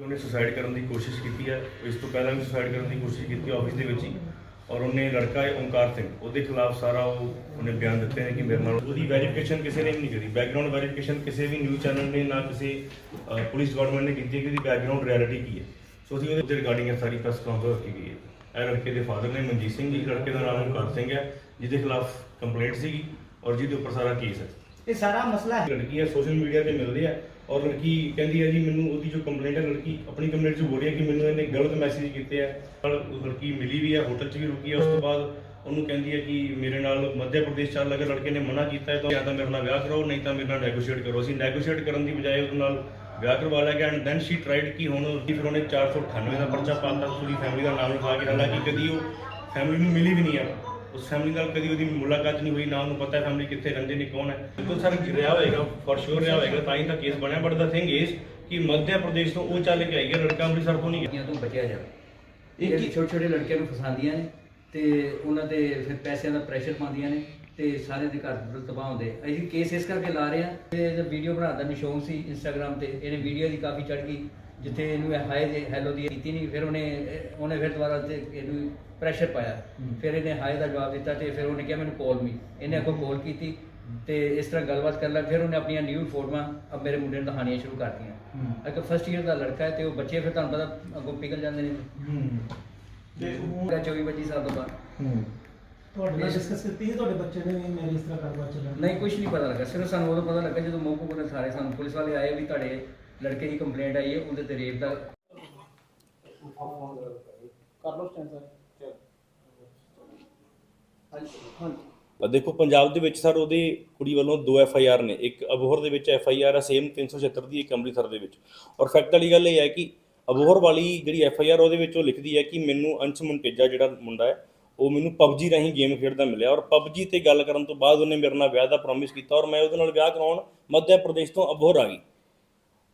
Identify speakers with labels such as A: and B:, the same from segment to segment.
A: ਉਹਨੇ ਸੁਸਾਈਡ ਕਰਨ ਦੀ ਕੋਸ਼ਿਸ਼ ਕੀਤੀ ਹੈ, ਇਸ ਤੋਂ ਪਹਿਲਾਂ ਵੀ ਸੁਸਾਈਡ ਕਰਨ ਦੀ ਕੋਸ਼ਿਸ਼ ਕੀਤੀ ਆਫਿਸ ਦੇ ਵਿੱਚ ਹੀ, ਔਰ ਉਹਨੇ ਲੜਕਾ ਹੈ ਓਮਕਾਰ ਸਿੰਘ, ਉਹਦੇ ਖਿਲਾਫ ਸਾਰਾ ਉਹ ਉਹਨੇ ਬਿਆਨ ਦਿੱਤੇ ਨੇ ਕਿ ਮੇਰੇ ਨਾਲ ਉਹਦੀ ਵੈਰੀਫਿਕੇਸ਼ਨ ਕਿਸੇ ਨੇ ਵੀ ਨਹੀਂ ਕਰੀ ਬੈਕਗ੍ਰਾਉਂਡ ਵੈਰੀਫਿਕੇਸ਼ਨ ਕਿਸੇ ਵੀ ਨਿਊਜ਼ ਚੈਨਲ ਨੇ ਨਾ ਕਿਸੇ ਪੁਲਿਸ ਡਿਪਾਰਟਮੈਂਟ ਨੇ ਕੀਤੀ ਹੈ ਕਿ ਉਹਦੀ ਬੈਕਗ੍ਰਾਉਂਡ ਰਿਐਲਿਟੀ ਕੀ ਹੈ। ਸੋ ਅਸੀਂ ਉਹਦੇ ਰਿਗਾਰਡਿੰਗ ਸਾਰੀ ਪ੍ਰੈਸ ਕਾਨਫਰੰਸ ਰੱਖੀ ਗਈ ਹੈ। ਇਹ ਲੜਕੇ ਦੇ ਫਾਦਰ ਨੇ ਮਨਜੀਤ ਸਿੰਘ ਜੀ, ਲੜਕੇ ਦਾ ਨਾਮ ਓਮਕਾਰ ਸਿੰਘ ਹੈ, ਜਿਹਦੇ ਖਿਲਾਫ ਕੰਪਲੇਂਟ ਸੀਗੀ ਔਰ ਜਿਹਦੇ ਉੱਪਰ ਸਾਰਾ ਕੇਸ ਹੈ।
B: ਇਹ ਸਾਰਾ ਮਸਲਾ ਹੈ।
A: ਲੜਕੀ ਹੈ ਸੋਸ਼ਲ ਮੀਡੀਆ ਤੇ ਮਿਲਦੇ ਆ ਔਰ ਲੜਕੀ ਕਹਿੰਦੀ ਹੈ ਜੀ, ਮੈਨੂੰ ਉਹਦੀ ਜੋ ਕੰਪਲੇਂਟ ਹੈ, ਲੜਕੀ ਆਪਣੀ ਕੰਪਲੇਂਟ 'ਚ ਬੋਲ ਰਹੀ ਹੈ ਕਿ ਮੈਨੂੰ ਇਹਨੇ ਗਲਤ ਮੈਸੇਜ ਕੀਤੇ ਆ। ਪਰ ਉਹ ਲੜਕੀ ਮਿਲੀ ਵੀ ਹੈ ਹੋਟਲ 'ਚ ਵੀ ਰੁਕੀ ਹੈ, ਉਸ ਤੋਂ ਬਾਅਦ ਉਹਨੂੰ ਕਹਿੰਦੀ ਹੈ ਕਿ ਮੇਰੇ ਨਾਲ ਮੱਧ ਪ੍ਰਦੇਸ਼ ਚੱਲ, ਅਗਰ ਲੜਕੇ ਨੇ ਮਨਾ ਕੀਤਾ ਹੈ ਤਾਂ ਜਾਂ ਤਾਂ ਮੇਰੇ ਨਾਲ ਵਿਆਹ ਕਰਾਓ, ਨਹੀਂ ਤਾਂ ਮੇਰੇ ਨਾਲ ਨੈਗੋਸ਼ੀਏਟ ਕਰੋ। ਅਸੀਂ ਨੈਗੋਸ਼ੀਏਟ ਕਰਨ ਦੀ ਬਜਾਏ ਉਹਦੇ ਨਾਲ ਵਿਆਹ ਕਰਵਾ ਲਿਆ ਗਿਆ ਐਂਡ ਦੈਨ ਸ਼ੀ ਟ੍ਰਾਈਡ ਕਿ ਹੁਣ ਕਿ ਫਿਰ ਉਹਨੇ 498 ਦਾ ਪਰਚਾ ਪਾਤਾ ਪੂਰੀ ਫੈਮਿਲੀ ਦਾ ਨਾਮ ਲਿਖਾ ਕੇ ਹਾਲਾਂਕਿ ਕਦੀ ਉਹ ਫੈਮਿਲੀ ਨੂੰ ਮਿਲੀ ਵੀ ਨਹੀਂ ਆ। ਉਸ ਫੈਮਿਲੀ ਨਾਲ ਕਦੀ ਉਹਦੀ ਮੁਲਾਕਾਤ ਨਹੀਂ ਹੋਈ ਨਾ ਉਹਨੂੰ ਪਤਾ ਹੈ ਫੈਮਿਲੀ ਕਿੱਥੇ ਰਹਿੰਦੇ ਨੇ ਕੌਣ ਹੈ। ਬਿਲਕੁਲ ਸਰ ਰਿਹਾ ਹੋਏਗਾ ਫॉर ਸ਼ੋਰ ਰਿਹਾ ਹੋਏਗਾ ਤਾਂ ਹੀ ਤਾਂ ਕੇਸ ਬਣਿਆ ਬਟ ਦਾ ਥਿੰਗ ਇਜ਼ ਕਿ ਮੱਧ ਪ੍ਰਦੇਸ਼ ਤੋਂ ਉਹ ਚੱਲ ਕੇ ਆਈ ਹੈ ਲੜਕਾ ਅੰਮ੍ਰਿਤਸਰ ਤੋਂ ਨਹੀਂ ਗਿਆ।
C: ਤੋਂ ਬਚਿਆ ਜਾਵੇ ਇਹ ਛੋਟੇ ਛੋਟੇ ਲੜਕਿਆਂ ਨੂੰ ਫਸਾਉਂਦੀਆਂ ਨੇ ਤੇ ਉਹਨਾਂ ਤੇ ਫਿਰ ਪੈਸਿਆਂ ਦਾ ਪ੍ਰੈਸ਼ਰ ਪਾਉਂਦੀਆਂ ਨੇ ਤੇ ਸਾਰੇ ਦੇ ਘਰ ਤਬਾਹ ਹੁੰਦੇ ਅਸੀਂ ਕੇਸ ਇਸ ਕਰਕੇ ਲਾ ਰਹੇ ਤੇ ਜਦ ਵੀਡੀਓ ਬਣਾਉਣ ਦਾ ਨਿਸ਼ੌਂਕ ਸੀ ਇੰਸਟਾਗ੍ਰam ਤੇ ਇਹਨੇ ਵੀਡੀਓ ਦੀ ਕਾਫੀ ਚੜ ਗਈ ਜਿੱਥੇ ਇਹਨੂੰ ਇਹ ਹਾਏ ਦੇ ਹੈਲੋ ਦੀ ਕੀਤੀ ਨਹੀਂ ਫਿਰ ਉਹਨੇ ਉਹਨੇ ਫਿਰ ਦੁਬਾਰਾ ਤੇ ਇਹਨੂੰ ਪ੍ਰੈਸ਼ਰ ਪਾਇਆ। ਫਿਰ ਇਹਨੇ ਹਾਏ ਦਾ ਜਵਾਬ ਦਿੱਤਾ ਤੇ ਫਿਰ ਉਹਨੇ ਕਿਹਾ ਮੈਨੂੰ ਕਾਲ ਮੀ ਇਹਨੇ ਅੱਗੋਂ ਕਾਲ ਕੀਤੀ ਤੇ ਇਸ ਤਰ੍ਹਾਂ ਗੱਲਬਾਤ ਕਰ ਲਿਆ। ਫਿਰ ਉਹਨੇ ਆਪਣੀਆਂ ਨਿਊ ਫੋਟੋਆਂ ਅਬ ਮੇਰੇ ਮੁੰਡੇ ਨੂੰ ਦਿਖਾਉਣੀਆਂ ਸ਼ੁਰੂ ਕਰਤੀਆਂ। ਅਗਰ ਫਸਟ ਈਅਰ ਦਾ ਲੜਕਾ ਹੈ ਤੇ ਉਹ ਬੱਚੇ ਫਿਰ ਤੁਹਾਨੂੰ ਪਤਾ ਅੱਗੋਂ ਪਿਘਲ ਜਾਂਦੇ ਨੇ।
B: ਤੇ
C: ਪੂਰਾ 24 25 ਸਾਲ ਤੋਂ ਬਾਅਦ।
D: ਤੁਹਾਡੇ ਨਾਲ ਡਿਸਕਸ ਕੀਤੀ ਸੀ ਤੁਹਾਡੇ ਬੱਚੇ ਨੇ ਵੀ ਮੇਰੇ ਇਸ ਤਰ੍ਹਾਂ ਕਾਰੋਬਾਰ ਚੱਲਣ
C: ਨਹੀਂ ਕੁਝ ਨਹੀਂ ਪਤਾ ਲੱਗਾ। ਸਿਰਫ ਸਾਨੂੰ ਉਦੋਂ ਪਤਾ ਲੱਗਾ ਜਦੋਂ ਮੌਕੂ ਕੋਲ ਸਾਰੇ ਸਾਨੂੰ ਪੁਲਿਸ ਵਾਲੇ ਆਏ ਵੀ ਤੁਹਾਡੇ ਲੜਕੇ ਦੀ ਕੰਪਲੇਂਟ ਆਈ ਹੈ ਉਹਦੇ ਤੇ ਰੇਪ ਦਾ
D: ਕਰ ਲਓ ਸਟੈਂਡ ਸਰ
A: ਦੇਖੋ, ਪੰਜਾਬ ਦੇ ਵਿੱਚ ਸਰ ਉਹਦੇ ਕੁੜੀ ਵੱਲੋਂ ਦੋ ਐਫ ਆਈ ਆਰ ਨੇ, ਇੱਕ ਅਬੋਹਰ ਦੇ ਵਿੱਚ ਐਫ ਆਈ ਆਰ ਹੈ ਸੇਮ 376 ਦੀ, ਇੱਕ ਅੰਮ੍ਰਿਤਸਰ ਦੇ ਵਿੱਚ। ਔਰ ਫੈਕਟ ਵਾਲੀ ਗੱਲ ਇਹ ਹੈ ਕਿ ਅਬੋਹਰ ਵਾਲੀ ਜਿਹੜੀ ਐਫ ਆਈ ਆਰ ਉਹਦੇ ਵਿੱਚ ਉਹ ਲਿਖਦੀ ਹੈ ਕਿ ਮੈਨੂੰ ਅੰਸ਼ ਮੁੰਟੇਜਾ ਜਿਹੜਾ ਮੁੰਡਾ ਹੈ, ਉਹ ਮੈਨੂੰ ਪਬਜੀ ਰਾਹੀਂ ਗੇਮ ਖੇਡਦਾ ਮਿਲਿਆ। ਔਰ ਪਬਜੀ ਤੇ ਗੱਲ ਕਰਨ ਤੋਂ ਬਾਅਦ ਉਹਨੇ ਮੇਰੇ ਨਾਲ ਵਿਆਹ ਦਾ ਪ੍ਰੋਮਿਸ ਕੀਤਾ ਔਰ ਮੈਂ ਉਹਦੇ ਨਾਲ ਵਿਆਹ ਕਰਾਉਣ ਮੱਧ ਪ੍ਰਦੇਸ਼ ਤੋਂ ਅਬੋਹਰ ਆ ਗਈ।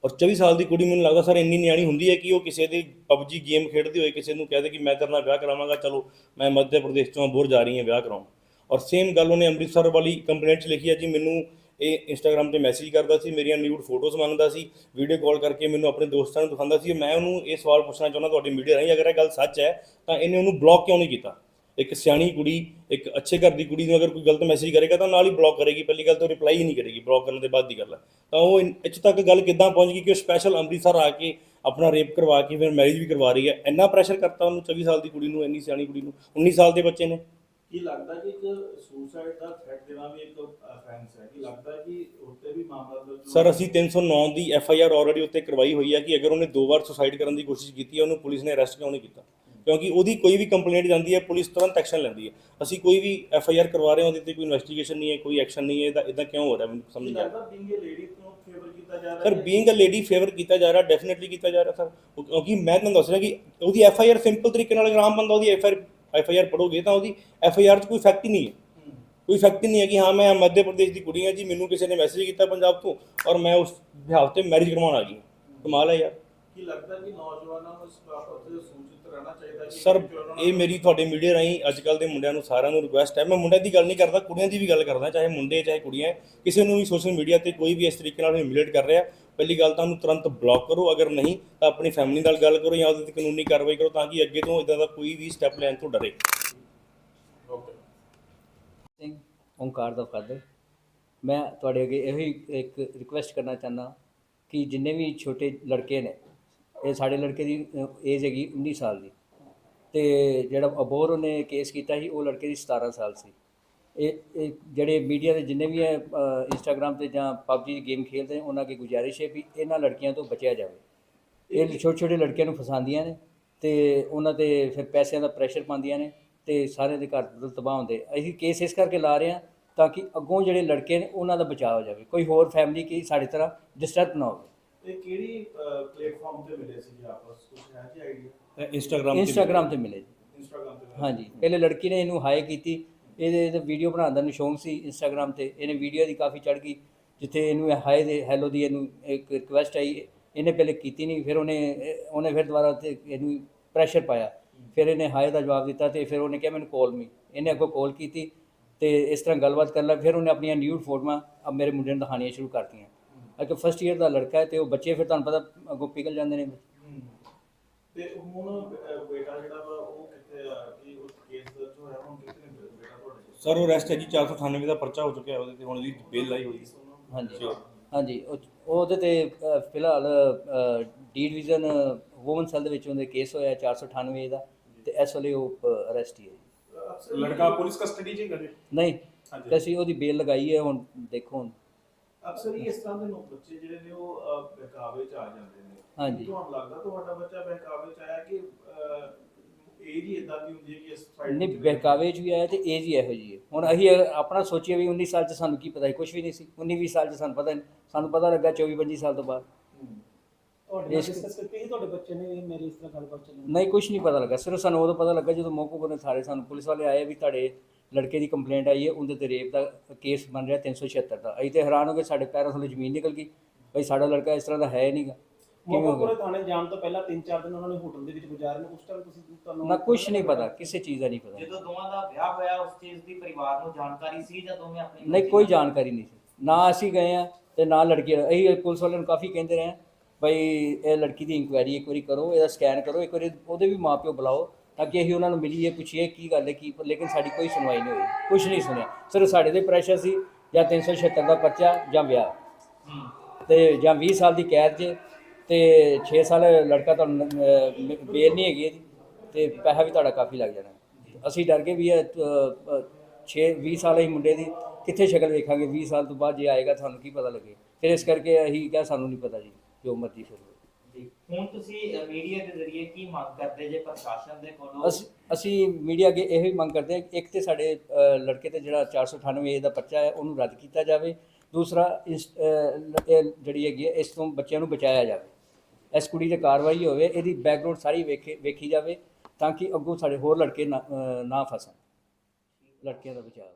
A: ਔਰ 24 ਸਾਲ ਦੀ ਕੁੜੀ ਮੈਨੂੰ ਲੱਗਦਾ ਸਰ ਇੰਨੀ ਨਿਆਣੀ ਹੁੰਦੀ ਹੈ ਕਿ ਉਹ ਕਿਸੇ ਦੀ ਪਬਜੀ ਗੇਮ ਖੇਡਦੀ ਹੋਏ ਕਿਸੇ ਨੂੰ ਕਹਦੇ ਕਿ ਮੈਂ ਤੇਰੇ ਨਾਲ ਵਿਆਹ ਕਰਾਵਾਂਗਾ, ਚਲੋ ਮੈਂ ਮੱਧ ਪ੍ਰਦੇਸ਼ ਤੋਂ ਅਬੋਹਰ ਜਾ ਰਹੀ ਹਾਂ ਵਿਆਹ ਕਰਾਉਣ। ਔਰ ਸੇਮ ਗੱਲ ਉਹਨੇ ਅੰਮ੍ਰਿਤਸਰ ਵਾਲੀ ਕੰਪਲੇਂਟ 'ਚ ਲਿਖੀ ਹੈ ਜੀ, ਮੈਨੂੰ ਇਹ ਇੰਸਟਾਗ੍ਰam ਤੇ ਮੈਸੇਜ ਕਰਦਾ ਸੀ, ਮੇਰੀਆਂ ਨਿਊਡ ਫੋਟੋਜ਼ ਮੰਗਦਾ ਸੀ ਵੀਡੀਓ ਕਾਲ ਕਰਕੇ ਮੈਨੂੰ ਆਪਣੇ ਦੋਸਤਾਂ ਨੂੰ ਦਿਖਾਉਂਦਾ ਸੀ। ਮੈਂ ਉਹਨੂੰ ਇਹ ਸਵਾਲ ਪੁੱਛਣਾ ਚਾਹੁੰਦਾ, ਤੁਹਾਡੀ ਮੀਡੀਆ ਰਾਹੀਂ ਅਗਰ ਇਹ ਗੱਲ ਸੱਚ ਹੈ, ਤਾਂ ਇਹਨੇ ਉਹਨੂੰ ਬਲੌਕ ਕਿਉਂ ਨਹੀਂ ਕੀਤਾ? ਇੱਕ ਸਿਆਣੀ ਕੁੜੀ ਇੱਕ ਅੱਛੇ ਘਰ ਦੀ ਕੁੜੀ ਨੂੰ ਅਗਰ ਕੋਈ ਗਲਤ ਮੈਸੇਜ ਕਰੇਗਾ ਤਾਂ ਨਾਲ ਹੀ ਬਲੌਕ ਕਰੇਗੀ। ਪਹਿਲੀ ਗੱਲ ਤਾਂ ਰਿਪਲਾਈ ਹੀ ਨਹੀਂ ਕਰੇਗੀ ਬਲੌਕ ਕਰਨ ਦੇ ਬਾਅਦ ਦੀ ਗੱਲ ਹੈ ਤਾਂ ਉਹ ਇੱਥੇ ਤੱਕ ਗੱਲ ਕਿੱਦਾਂ ਪਹੁੰਚ ਗਈ ਕਿ ਉਹ ਸਪੈਸ਼ਲ ਅੰਮ੍ਰਿਤਸਰ ਆ ਕੇ ਆਪਣਾ ਰੇਪ ਕਰਵਾ ਕੇ ਫਿਰ ਮੈਰਿਜ ਵੀ ਕਰਵਾ ਰਹੀ ਹੈ। ਇੰਨਾ ਪ੍ਰੈਸ਼ਰ ਕਰਤਾ ਉਹਨੂੰ 24 ਸਾਲ ਦੀ ਕੁੜੀ ਨੂੰ ਇੰਨੀ ਸਿਆਣੀ ਕੁੜੀ ਨੂੰ 19 ਸਾਲ ਦੇ ਬੱਚੇ ਨੇ।
E: ਕੀ ਲੱਗਦਾ ਕਿ ਇੱਕ ਸੁਸਾਈਡ ਦਾ ਥ੍ਰੈਟ ਦੇਣਾ ਵੀ ਇੱਕ ਅਫੈਂਸ ਹੈ? ਕਿ ਲੱਗਦਾ ਕਿ ਉੱਤੇ ਵੀ ਮਾਮਲਾ ਦਰਜ
A: ਸਰ ਅਸੀਂ 309 ਦੀ ਐਫ ਆਈ ਆਰ ਆਲਰੇਡੀ ਉੱਤੇ ਕਰਵਾਈ ਹੋਈ ਹੈ ਕਿ ਅਗਰ ਉਹਨੇ ਦੋ ਵਾਰ ਸੁਸਾਈਡ ਕਰਨ ਦੀ ਕੋਸ਼ਿਸ਼ ਕੀਤੀ ਹੈ ਉਹਨੂੰ ਪੁਲਿਸ ਨੇ ਅਰੈਸਟ ਕਿਉਂ ਨਹੀਂ ਕੀਤਾ? ਕਿਉਂਕਿ ਉਹਦੀ ਕੋਈ ਵੀ ਕੰਪਲੇਂਟ ਜਾਂਦੀ ਹੈ ਪੁਲਿਸ ਤੁਰੰਤ ਐਕਸ਼ਨ ਲੈਂਦੀ ਹੈ। ਅਸੀਂ ਕੋਈ ਵੀ ਐਫ ਆਈ ਆਰ ਕਰਵਾ ਰਹੇ ਹਾਂ ਉਹਦੇ ਤੇ ਕੋਈ ਇਨਵੈਸਟੀਗੇਸ਼ਨ ਨਹੀਂ ਹੈ ਕੋਈ ਐਕਸ਼ਨ ਨਹੀਂ ਹੈ ਇਹਦਾ ਇਦਾਂ ਕਿਉਂ ਹੋ ਰਿਹਾ ਮੈਨੂੰ ਸਮਝ ਨਹੀਂ ਆ
E: ਲੱਗਦਾ ਬੀਂਗ ਏ ਲੇਡੀ ਨੂੰ ਫੇਵਰ ਕੀਤਾ ਜਾ ਰਿਹਾ
A: sir? Being a lady favour ਕੀਤਾ ਜਾ ਰਿਹਾ ਡੈਫੀਨਿਟਲੀ ਕੀਤਾ ਜਾ ਰਿਹਾ ਸਰ। ਕਿਉਂਕਿ ਮੈਂ ਤੁਹਾਨੂੰ ਦੱਸ ਰਿਹਾ ਕਿ ਉਹਦੀ ਐਫ ਆਈ ਆਰ ਸਿੰਪਲ ਤਰੀਕੇ ਨਾਲ ਆਮ ਬੰਦਾ ਉਹਦੀ F I F I R ਪੜੋਗੇ ਤਾਂ ਉਹਦੀ ਐਫ ਆਈ ਆਰ 'ਚ ਕੋਈ ਫੈਕਟ ਹੀ ਨਹੀਂ ਹੈ। ਕੋਈ ਫੈਕਟ ਹੀ ਨਹੀਂ ਹੈ ਕਿ ਹਾਂ ਮੈਂ ਮੱਧ ਪ੍ਰਦੇਸ਼ ਦੀ ਕੁੜੀ ਹਾਂ ਜੀ ਮੈਨੂੰ ਕਿਸੇ ਨੇ ਮੈਸੇਜ ਕੀਤਾ ਪੰਜਾਬ ਤੋਂ ਔਰ ਮੈਂ ਉਸ ਵਿਆਹ ਤੇ ਮੈਰਿਜ ਕਰਵਾਉਣ ਆ ਗਈ ਕਮਾਲ ਹੈ ਯਾਰ।
E: ਕੀ ਲੱਗਦਾ ਕਿ ਨੌਜਵਾਨਾਂ ਨੂੰ ਇਸ ਬਾਬਤ ਸੂਚਿਤ ਰਹਿਣਾ ਚਾਹੀਦਾ ਕਿ
A: ਸਰ ਇਹ ਮੇਰੀ ਤੁਹਾਡੇ ਮੀਡੀਆ ਰਾਹੀਂ ਅੱਜ ਕੱਲ ਦੇ ਮੁੰਡਿਆਂ ਨੂੰ ਸਾਰਿਆਂ ਨੂੰ ਰਿਕੁਐਸਟ ਹੈ। ਮੈਂ ਮੁੰਡਿਆਂ ਦੀ ਗੱਲ ਨਹੀਂ ਕਰਦਾ ਕੁੜੀਆਂ ਦੀ ਵੀ ਗੱਲ ਕਰਦਾ ਚਾਹੇ ਮੁੰਡੇ ਚਾਹੇ ਕੁੜੀਆਂ। ਕਿਸੇ ਨੂੰ ਵੀ ਸੋਸ਼ਲ ਮੀਡੀਆ ਤੇ ਕੋਈ ਵੀ ਇਸ ਤਰੀਕੇ ਨਾਲ ਹਿਮਿਲੇਟ ਕਰ ਰਿਹਾ ਪਹਿਲੀ ਗੱਲ ਤਾਂ ਉਹਨੂੰ ਤੁਰੰਤ ਬਲੌਕ ਕਰੋ। ਅਗਰ ਨਹੀਂ ਤਾਂ ਆਪਣੀ ਫੈਮਿਲੀ ਨਾਲ ਗੱਲ ਕਰੋ ਜਾਂ ਉਹਦੇ ਤੇ ਕਾਨੂੰਨੀ ਕਾਰਵਾਈ ਕਰੋ ਤਾਂ ਕਿ ਅੱਗੇ ਤੋਂ ਇਦਾਂ ਦਾ ਕੋਈ ਵੀ ਸਟੈਪ ਲੈਣ ਤੋਂ ਡਰੇ।
E: ਓਕੇ
C: ਸਿੰਘ ਓਂਕਾਰ ਦਾ ਫਾਦਰ। ਮੈਂ ਤੁਹਾਡੇ ਅੱਗੇ ਇਹੋ ਹੀ ਇੱਕ ਰਿਕੁਐਸਟ ਕਰਨਾ ਚਾਹੁੰਦਾ ਕਿ ਜਿੰਨੇ ਵੀ ਛੋਟੇ ਲੜਕੇ ਨੇ ਇਹ ਸਾਡੇ ਲੜਕੇ ਦੀ ਏਜ ਹੈਗੀ 19 ਸਾਲ ਦੀ। ਤੇ ਜਿਹੜਾ ਅਬੋਰ ਉਹਨੇ ਕੇਸ ਕੀਤਾ ਸੀ ਉਹ ਲੜਕੇ ਦੀ 17 ਸਾਲ ਸੀ। ਇਹ ਇਹ ਜਿਹੜੇ ਮੀਡੀਆ ਦੇ ਜਿੰਨੇ ਵੀ ਹੈ ਇੰਸਟਾਗ੍ਰam ਤੇ ਜਾਂ ਪਬਜੀ ਦੀ ਗੇਮ ਖੇਡਦੇ ਨੇ ਉਹਨਾਂ ਅੱਗੇ ਗੁਜ਼ਾਰਿਸ਼ ਹੈ ਵੀ ਇਹਨਾਂ ਲੜਕੀਆਂ ਤੋਂ ਬਚਿਆ ਜਾਵੇ। ਇਹ ਛੋਟੇ ਛੋਟੇ ਲੜਕਿਆਂ ਨੂੰ ਫਸਾਉਂਦੀਆਂ ਨੇ ਤੇ ਉਹਨਾਂ ਤੇ ਫਿਰ ਪੈਸਿਆਂ ਦਾ ਪ੍ਰੈਸ਼ਰ ਪਾਉਂਦੀਆਂ ਨੇ ਤੇ ਸਾਰੇ ਦੇ ਘਰ ਤਬਾਹ ਹੁੰਦੇ। ਅਸੀਂ ਕੇਸ ਇਸ ਕਰਕੇ ਲਾ ਰਹੇ ਹਾਂ ਤਾਂ ਕਿ ਅੱਗੋਂ ਜਿਹੜੇ ਲੜਕੇ ਨੇ ਉਹਨਾਂ ਦਾ ਬਚਾਅ ਹੋ ਜਾਵੇ। ਕੋਈ ਹੋਰ ਫੈਮਿਲੀ ਕੀ ਸਾਡੀ ਤਰ੍ਹਾਂ ਡਿਸਟਰਬ ਨਾ ਹੋਵੇ।
E: ਇਹ ਕਿਹੜੀ ਪਲੇਟਫਾਰਮ ਤੇ ਮਿਲੇ ਸੀ ਜੀ ਆਪਸ ਕੁਝ ਹੈ ਜੀ ਆਈਡੀਆ
A: ਇੰਸਟਾਗ੍ਰam
C: ਇੰਸਟਾਗ੍ਰam ਤੇ ਮਿਲੇ। ਜੀ।
E: ਇੰਸਟਾਗ੍ਰam ਤੇ ਮਿਲੇ?
C: ਹਾਂਜੀ। ਪਹਿਲੇ ਲੜਕੀ ਨੇ ਇਹਨੂੰ ਹਾਈ ਕੀਤੀ। ਇਹਦੇ ਤੇ ਵੀਡੀਓ ਬਣਾਉਣ ਦਾ ਨਿਸ਼ੌਂਕ ਸੀ ਇੰਸਟਾਗ੍ਰam ਤੇ। ਇਹਨੇ ਵੀਡੀਓ ਦੀ ਕਾਫੀ ਚੜ ਗਈ ਜਿੱਥੇ ਇਹਨੂੰ ਹਾਈ ਦੇ ਹੈਲੋ ਦੀ ਇਹਨੂੰ ਇੱਕ ਰਿਕੁਐਸਟ ਆਈ। ਇਹਨੇ ਪਹਿਲੇ ਕੀਤੀ ਨਹੀਂ ਫਿਰ ਉਹਨੇ ਇਹ- ਉਹਨੇ ਫਿਰ ਦੁਬਾਰਾ ਤੇ ਇਹਨੂੰ ਪ੍ਰੈਸ਼ਰ ਪਾਇਆ। ਫਿਰ ਇਹਨੇ ਹਾਈ ਦਾ ਜਵਾਬ ਦਿੱਤਾ ਤੇ ਫਿਰ ਉਹਨੇ ਕਿਹਾ ਮੈਨੂੰ ਕਾਲ ਮੀ ਇਹਨੇ ਅੱਗੋਂ ਕਾਲ ਕੀਤੀ ਤੇ ਇਸ ਤਰ੍ਹਾਂ ਗੱਲਬਾਤ ਕਰ ਲਿਆ ਫਿਰ ਉਹਨੇ ਆਪਣੀਆਂ ਨਿਊਡ ਫੋਟੋਆਂ ਅਬ ਮੇਰੇ ਮੁੰਡੇ ਨੂੰ ਦਿਖਾਉਣੀਆਂ ਸ਼ੁਰੂ ਕਰਤੀਆਂ। ਅਗਰ ਫਸਟ ਈਅਰ ਦਾ ਲੜਕਾ ਹੈ ਤੇ ਉਹ ਬੱਚੇ ਫਿਰ ਤੁਹਾਨੂੰ ਪਤਾ ਅੱਗੋਂ ਪਿਘਲ ਜਾਂਦੇ ਨੇ।
E: ਹੂੰ। ਤੇ ਹੁਣ ਬੇਟਾ ਜਿਹੜਾ ਵਾ ਉਹ ਕਿੱਥੇ ਆ? ਕਿ ਉਸ ਕੇਸ ਦਰਜ ਹੋਇਆ? ਹੁਣ ਕਿੱਥੇ ਬੇਟਾ ਤੁਹਾਡੇ
A: ਸਰ ਉਹ ਅਰੈਸਟ ਹੈ ਜੀ 498 ਦਾ ਪਰਚਾ ਹੋ ਚੁੱਕਿਆ ਉਹਦੇ ਤੇ ਹੁਣ ਉਹਦੀ ਬੇਲ ਲਾਈ ਹੋਈ। ਹੈ
C: ਹਾਂਜੀ ਹਾਂਜੀ ਉਹ- ਉਹਦੇ ਤੇ ਅ, ਫਿਲਹਾਲ ਡੀ ਡਿਵੀਜ਼ਨ ਵੂਮਨ ਸੈੱਲ ਦੇ ਵਿੱਚ ਉਹਦੇ ਕੇਸ ਹੋਇਆ 498 ਦਾ ਤੇ ਇਸ ਵੇਲੇ ਉਹ ਅਰੈਸਟ ਹੀ ਹੈ। ਜੀ।
F: ਲੜਕਾ ਪੁਲਿਸ ਕਸਟਡੀ 'ਚ ਹੀ ਕਰੇ।
C: ਨਹੀਂ
F: ਹਾਂਜੀ।
C: ਤੇ ਅਸੀਂ ਉਹਦੀ ਬੇਲ ਲਗਾਈ ਹੈ ਹੁਣ ਦੇਖੋ ਹੁਣ।
E: ਅਕਸਰ ਹੀ ਇਸ ਤਰ੍ਹਾਂ ਦੇ ਲੋਕ ਬੱਚੇ ਜਿਹੜੇ ਨੇ ਉਹ ਅਹ, ਬਹਿਕਾਵੇ ਚ ਆ ਜਾਂਦੇ ਨੇ।
C: ਹਾਂਜੀ।
E: ਤੁਹਾਨੂੰ ਲੱਗਦਾ ਤੁਹਾਡਾ ਬੱਚਾ ਬਹਿਕਾਵੇ ਚ ਆਇਆ ਕਿ ਏਜ ਹੀ ਇਦਾਂ ਦੀ ਹੁੰਦੀ ਹੈ ਕਿ ਇਸ ਸਾਈਡ
C: ਨਹੀਂ ਬਹਿਕਾਵੇ ਚ ਵੀ ਆਇਆ ਤੇ ਏਜ ਹੀ ਇਹੋ ਜੀ ਹੈ। ਹੁਣ ਅਸੀਂ ਆਪਣਾ ਸੋਚੀਏ ਵੀ 19 ਸਾਲ ਚ ਸਾਨੂੰ ਕੀ ਪਤਾ ਹੈ ਕੁਝ ਵੀ ਨਹੀਂ ਸੀ। 19 20 ਸਾਲ ਚ ਸਾਨੂੰ ਪਤਾ ਨਹੀਂ ਸਾਨੂੰ ਪਤਾ ਲੱਗਾ 24 25 ਸਾਲ ਤੋਂ ਬਾਅਦ।
D: ਤੁਹਾਡੇ ਨਾਲ
C: ਇਸ-
D: ਡਿਸਕਸ ਕੀਤੀ ਸੀ ਤੁਹਾਡੇ ਬੱਚੇ ਨੇ ਮੇਰੀ ਇਸ ਤਰ੍ਹਾਂ ਗੱਲਬਾਤ ਚੱਲਣੀ
C: ਨਹੀਂ ਕੁਝ ਨਹੀਂ ਪਤਾ ਲੱਗਾ। ਸਿਰਫ ਸਾਨੂੰ ਉਦੋਂ ਪਤਾ ਲੱਗਾ ਜਦੋਂ ਮੌਕੇ ਕੋਲ ਸਾਰੇ ਸਾਨੂੰ ਪੁਲਿਸ ਵਾਲੇ ਆਏ ਵੀ ਤੁਹਾਡੇ ਲੜਕੇ ਦੀ ਕੰਪਲੇਂਟ ਆਈ ਹੈ ਉਹਦੇ ਤੇ ਰੇਪ ਦਾ ਕੇਸ ਬਣ ਰਿਹਾ 376 ਦਾ। ਅਸੀਂ ਤੇ ਹੈਰਾਨ ਹੋ ਗਏ ਸਾਡੇ ਪੈਰਾਂ ਥੱਲੇ ਜ਼ਮੀਨ ਨਿਕਲ ਗਈ। ਭਈ ਸਾਡਾ ਲੜਕਾ ਇਸ ਤਰ੍ਹਾਂ ਦਾ ਹੈ ਨਹੀਂਗਾ ਕਿਵੇਂ ਹੋ ਗਿਆ?
D: ਥਾਣੇ ਜਾਣ ਤੋਂ ਪਹਿਲਾਂ 3-4 ਦਿਨ ਉਹਨਾਂ ਨੇ ਹੋਟਲ ਦੇ ਵਿੱਚ ਗੁਜ਼ਾਰੇ ਨੇ ਉਸ ਟਾਈਮ ਤੁਸੀਂ ਤੁਹਾਨੂੰ
C: ਨਾ ਕੁਝ ਨਹੀਂ ਪਤਾ ਕਿਸੇ ਚੀਜ਼ ਦਾ ਨਹੀਂ ਪਤਾ।
G: ਜਦੋਂ ਦੋਵਾਂ ਦਾ ਵਿਆਹ ਹੋਇਆ ਉਸ ਚੀਜ਼ ਦੀ ਪਰਿਵਾਰ ਨੂੰ ਜਾਣਕਾਰੀ ਸੀ ਜਾਂ ਦੋਵੇਂ ਆਪਣੀ
C: ਨਹੀਂ ਕੋਈ ਜਾਣਕਾਰੀ ਨਹੀਂ ਸੀ। ਨਾ ਅਸੀਂ ਗਏ ਆ ਤੇ ਨਾ ਲੜਕੀ ਅਸੀਂ ਪੁਲਿਸ ਵਾਲਿਆਂ ਨੂੰ ਕਾਫੀ ਕਹਿੰਦੇ ਰਹੇ ਹਾਂ, ਬਈ ਇਹ ਲੜਕੀ ਦੀ ਇਨਕੁਆਇਰੀ ਇੱਕ ਵਾਰੀ ਕਰੋ ਇਹਦਾ ਸਕੈਨ ਕਰੋ ਇੱਕ ਵਾਰੀ ਉਹਦੇ ਵੀ ਮਾਪਿਓ ਬੁਲਾਓ। ਤਾਂ ਕਿ ਅਸੀਂ ਉਹਨਾਂ ਨੂੰ ਮਿਲੀਏ ਪੁੱਛੀਏ ਕੀ ਗੱਲ ਹੈ ਕੀ ਲੇਕਿਨ ਸਾਡੀ ਕੋਈ ਸੁਣਵਾਈ ਨਹੀਂ ਹੋਈ ਕੁਝ ਨਹੀਂ ਸੁਣਿਆ। ਸਿਰਫ ਸਾਡੇ ਤੇ ਪ੍ਰੈਸ਼ਰ ਸੀ ਜਾਂ 376 ਦਾ ਪਰਚਾ ਜਾਂ ਵਿਆਹ। ਤੇ ਜਾਂ 20 ਸਾਲ ਦੀ ਕੈਦ 'ਚ ਤੇ 6 ਸਾਲ ਲੜਕਾ ਤੁਹਾਨੂੰ ਬੇਲ ਨਹੀਂ ਹੈਗੀ ਇਹਦੀ ਤੇ ਪੈਸਾ ਵੀ ਤੁਹਾਡਾ ਕਾਫੀ ਲੱਗ ਜਾਣਾ। ਅਸੀਂ ਡਰ ਗਏ ਵੀ ਇਹ 6 20 ਸਾਲ ਹੀ ਮੁੰਡੇ ਦੀ ਕਿੱਥੇ ਸ਼ਕਲ ਵੇਖਾਂਗੇ 20 ਸਾਲ ਤੋਂ ਬਾਅਦ ਜੇ ਆਏਗਾ ਤੁਹਾਨੂੰ ਕੀ ਪਤਾ ਲੱਗੇ। ਫਿਰ ਇਸ ਕਰਕੇ ਅਸੀਂ ਕਿਹਾ ਸਾਨੂੰ ਨਹੀਂ ਪਤਾ ਜੀ ਜੋ ਮਰਜ਼ੀ ਫਿਰ
G: ਹੁਣ ਤੁਸੀਂ ਮੀਡੀਆ ਦੇ ਜ਼ਰੀਏ ਕੀ ਮੰਗ ਕਰਦੇ ਜੇ ਪ੍ਰਸ਼ਾਸਨ ਦੇ ਕੋਲੋਂ?
C: ਅਸੀਂ ਅਸੀਂ ਮੀਡੀਆ ਅੱਗੇ ਇਹੋ ਹੀ ਮੰਗ ਕਰਦੇ ਹਾਂ ਇੱਕ ਤੇ ਸਾਡੇ ਅ, ਲੜਕੇ ਤੇ ਜਿਹੜਾ 498 ਏ ਦਾ ਪਰਚਾ ਹੈ ਉਹਨੂੰ ਰੱਦ ਕੀਤਾ ਜਾਵੇ। ਦੂਸਰਾ ਇਸ ਅ, ਲ- ਇਹ ਜਿਹੜੀ ਹੈਗੀ ਹੈ ਇਸ ਤੋਂ ਬੱਚਿਆਂ ਨੂੰ ਬਚਾਇਆ ਜਾਵੇ। ਇਸ ਕੁੜੀ ਤੇ ਕਾਰਵਾਈ ਹੋਵੇ ਇਹਦੀ ਬੈਕਗ੍ਰਾਉਂਡ ਸਾਰੀ ਵੇਖੇ ਵੇਖੀ ਜਾਵੇ ਤਾਂ ਕਿ ਅੱਗੋਂ ਸਾਡੇ ਹੋਰ ਲੜਕੇ ਨਾ ਅ, ਨਾ ਫਸਣ। ਲੜਕਿਆਂ ਦਾ ਬਚਾਅ